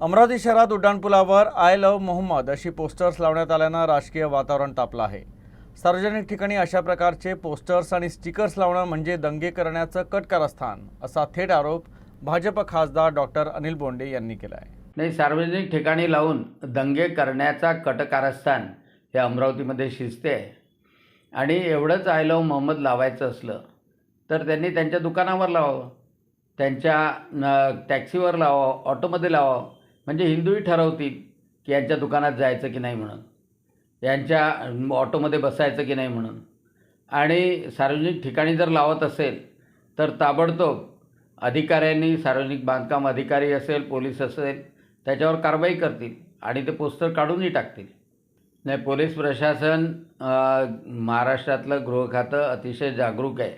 अमरावती शहरात उड्डाणपुलावर I love Mohammed अशी posters लावण्यात आल्यानं राजकीय वातावरण तापलं आहे. सार्वजनिक ठिकाणी अशा प्रकारचे पोस्टर्स आणि स्टिकर्स लावणं म्हणजे दंगे करण्याचं कटकारस्थान असा थेट आरोप भाजप खासदार डॉक्टर अनिल बोंडे यांनी केला आहे नाही सार्वजनिक ठिकाणी लावून दंगे करण्याचा कटकारस्थान हे अमरावतीमध्ये शिजते आहे. आणि एवढंच आय लव्ह मोहम्मद लावायचं असलं तर त्यांनी त्यांच्या दुकानावर लावावं त्यांच्या न टॅक्सीवर लावावं ऑटोमध्ये लावावं म्हणजे हिंदूही ठरवतील की यांच्या दुकानात जायचं की नाही म्हणून. यांच्या ऑटोमध्ये बसायचं की नाही म्हणून. आणि सार्वजनिक ठिकाणी जर लावत असेल तर ताबडतोब अधिकाऱ्यांनी सार्वजनिक बांधकाम अधिकारी असेल पोलीस असेल त्याच्यावर कारवाई करतील आणि ते पोस्टर काढूनही टाकतील. नाही पोलीस प्रशासन महाराष्ट्रातलं गृह खातं अतिशय जागरूक आहे.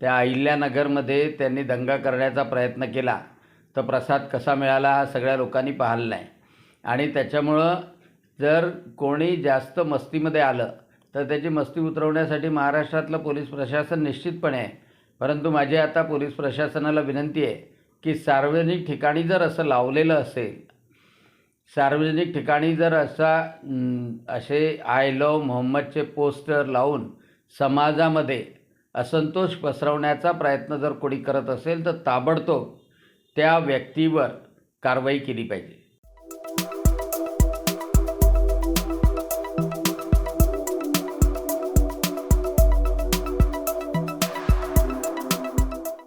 त्या अहिल्यानगरमध्ये त्यांनी दंगा करण्याचा प्रयत्न केला. तर प्रसाद कसा मिळाला हा सगळ्या लोकांनी पाहिला आहे आणि त्याच्यामुळं जर कोणी जास्त मस्तीमध्ये आलं तर त्याची मस्ती उतरवण्यासाठी महाराष्ट्रातलं पोलीस प्रशासन निश्चितपणे आहे. परंतु माझी आता पोलीस प्रशासनाला विनंती आहे की सार्वजनिक ठिकाणी जर असं लावलेलं असेल सार्वजनिक ठिकाणी जर असा असे आय लव मोहम्मदचे पोस्टर लावून समाजामध्ये असंतोष पसरवण्याचा प्रयत्न जर कोणी करत असेल तर ताबडतोब त्या व्यक्तीवर कारवाई केली पाहिजे.